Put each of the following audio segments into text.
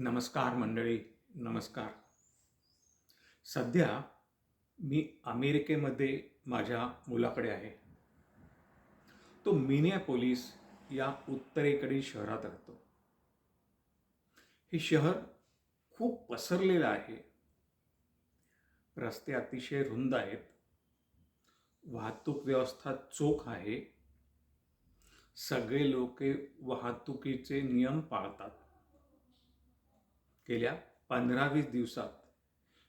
नमस्कार मंडळी नमस्कार. सध्या मी अमेरिकेमध्ये माझ्या मुलाकडे आहे. तो मिनियापोलीस या उत्तरेकडील शहरात राहतो. हे शहर खूप पसरलेलं आहे. रस्ते अतिशय रुंद आहेत. वाहतूक व्यवस्था चोख आहे. सगळे लोक वाहतुकीचे नियम पाळतात. गेल्या पंधरा वीस दिवसात.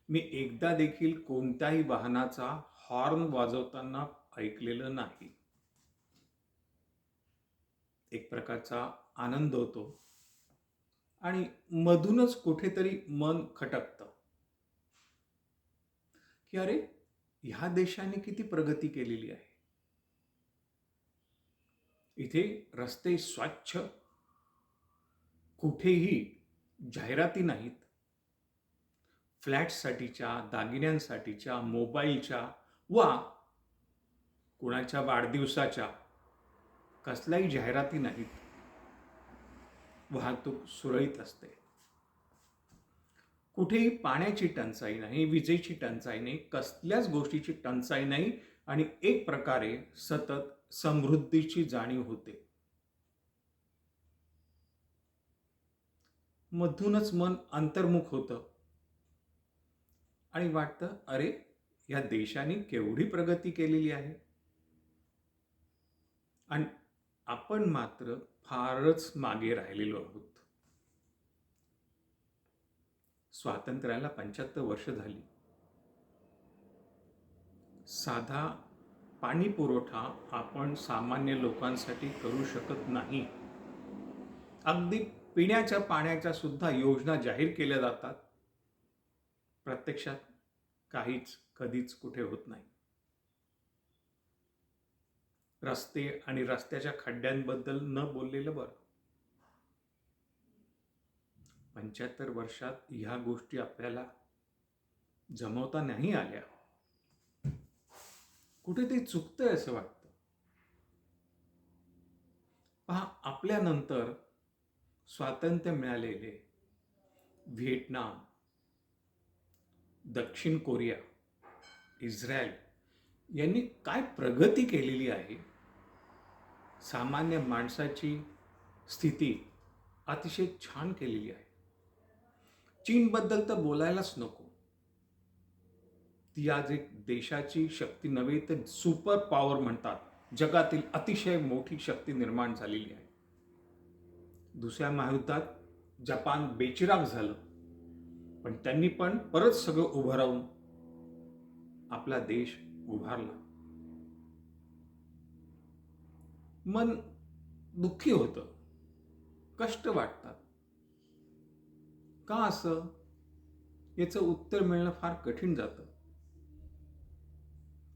मी एकदा देखील कोणत्याही वाहनाचा हॉर्न वाजवताना ऐकलेलं नाही. एक प्रकारचा आनंद होतो. आणि मधूनच कुठेतरी मन खटकतं. की अरे ह्या देशाने किती प्रगती केलेली आहे. इथे रस्ते स्वच्छ. कुठेही जाहिराती नाहीत. फ्लॅट्ससाठीच्या दागिन्यांसाठीच्या मोबाईलच्या वा कुणाच्या वाढदिवसाच्या कसल्याही जाहिराती नाहीत. वाहतूक सुरळीत असते. कुठेही पाण्याची टंचाई नाही विजेची टंचाई नाही कसल्याच गोष्टीची टंचाई नाही आणि एक प्रकारे सतत समृद्धीची जाणीव होते. मधूनच मन अंतर्मुख होतं. आणि वाटतं अरे या देशाने केवढी प्रगती केलेली आहे. आणि आपण मात्र फारच मागे राहिलेलो आहोत. स्वातंत्र्याला पंच्याहत्तर वर्ष झाली. साधा पाणी पुरवठा आपण सामान्य लोकांसाठी करू शकत नाही. अगदी पिण्याच्या पाण्याच्या सुद्धा योजना जाहीर केल्या जातात. प्रत्यक्षात काहीच कधीच कुठे होत नाही. रस्ते आणि रस्त्याच्या खड्ड्यांबद्दल न बोललेलं बरं. पंच्याहत्तर वर्षात ह्या गोष्टी आपल्याला जमवता नाही आल्या. कुठेतरी चुकतंय असं वाटतं? पहा आपल्यानंतर स्वातंत्र्य मिळालेले व्हिएटनाम दक्षिण कोरिया इस्रायल यांनी काय प्रगती केलेली आहे? सामान्य माणसाची स्थिती अतिशय छान केलेली आहे. चीनबद्दल तर बोलायलाच नको. ती आज एक देशाची शक्ती नव्हे तर सुपर पॉवर म्हणतात. जगातील अतिशय मोठी शक्ती निर्माण झालेली आहे. दुसऱ्या महायुद्धात जपान बेचिराग झालं. पण त्यांनी पण परत सगळं उभं राहून आपला देश उभारला. मन दुःखी होतं. कष्ट वाटतात. का असं? याचं उत्तर मिळणं फार कठीण जातं.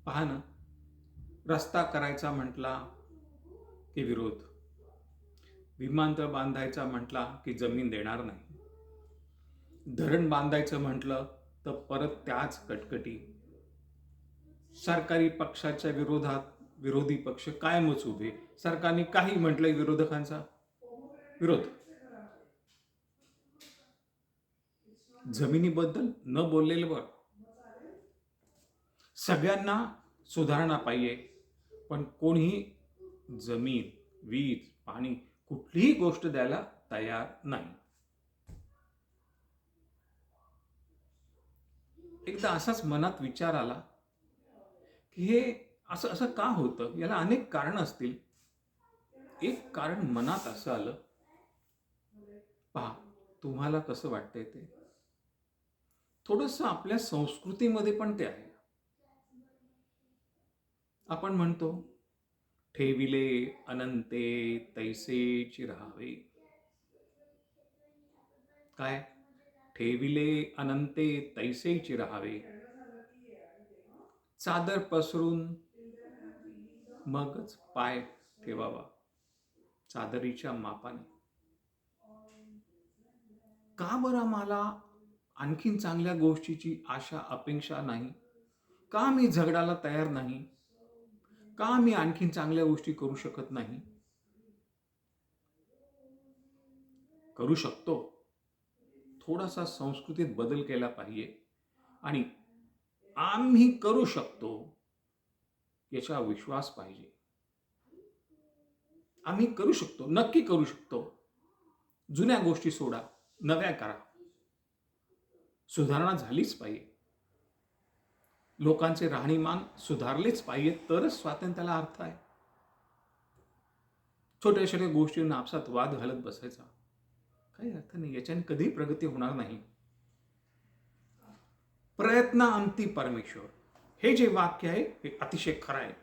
पहा ना रस्ता करायचा म्हटला की विरोध. विमानतळ बांधायचा म्हटला की जमीन देणार नाही. धरण बांधायचं म्हटलं तर परत त्याच कटकटी. सरकारी पक्षाच्या विरोधात विरोधी पक्ष कायमच उभे. सरकारने काही म्हटलंय विरोधकांचा? विरोध. जमिनीबद्दल न बोललेलं बरं सगळ्यांना सुधारणा पाहिजे पण कोणीही जमीन वीज पाणी कुठलीही गोष्ट द्यायला तयार नाही. एकदा असाच मनात विचार आला की हे असं असं का होतं? याला अनेक कारण असतील. एक कारण मनात असं आलं पहा तुम्हाला कसं वाटतंय ते? थोडस आपल्या संस्कृतीमध्ये पण ते आहे. आपण म्हणतो ठेविले अनंते तैसेची राहावे काय? ठेविले अनंते तैसेची राहावे चादर पसरून मगच पाय ठेवावा चादरीच्या मापाने. का बरं मला आणखीन चांगल्या गोष्टीची आशा अपेक्षा नाही? का मी झगडायला तयार नाही? का मी आणखीन चांगल्या गोष्टी करू शकत नाही? करू शकतो. थोडासा संस्कृतीत बदल केला पाहिजे. आणि आम्ही करू शकतो याचा विश्वास पाहिजे. आम्ही करू शकतो. नक्की करू शकतो. जुन्या गोष्टी सोडा. नव्या करा. सुधारणा झालीच पाहिजे. लोकांचे राहणीमान सुधारलेच पाहिजे तरच स्वातंत्र्याला अर्थ आहे. छोट्या छोट्या गोष्टींना आपसात वाद घालत बसायचा. काही अर्थ नाही याच्याने कधी प्रगती होणार नाही. प्रयत्न अंती परमेश्वर. हे जे वाक्य आहे हे अतिशय खरं आहे.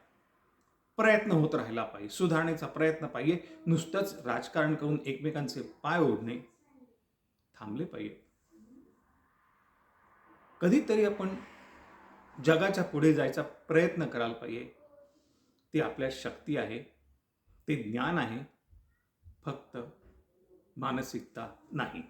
प्रयत्न होत राहिला पाहिजे सुधारण्याचा प्रयत्न पाहिजे नुसतंच राजकारण करून एकमेकांचे पाय ओढणे थांबले पाहिजे. कधीतरी आपण जगाच्या पुढे जायचा प्रयत्न करायला पाहिजे. ती आपल्या शक्ती आहे. ते ज्ञान आहे. फक्त मानसिकता नाही.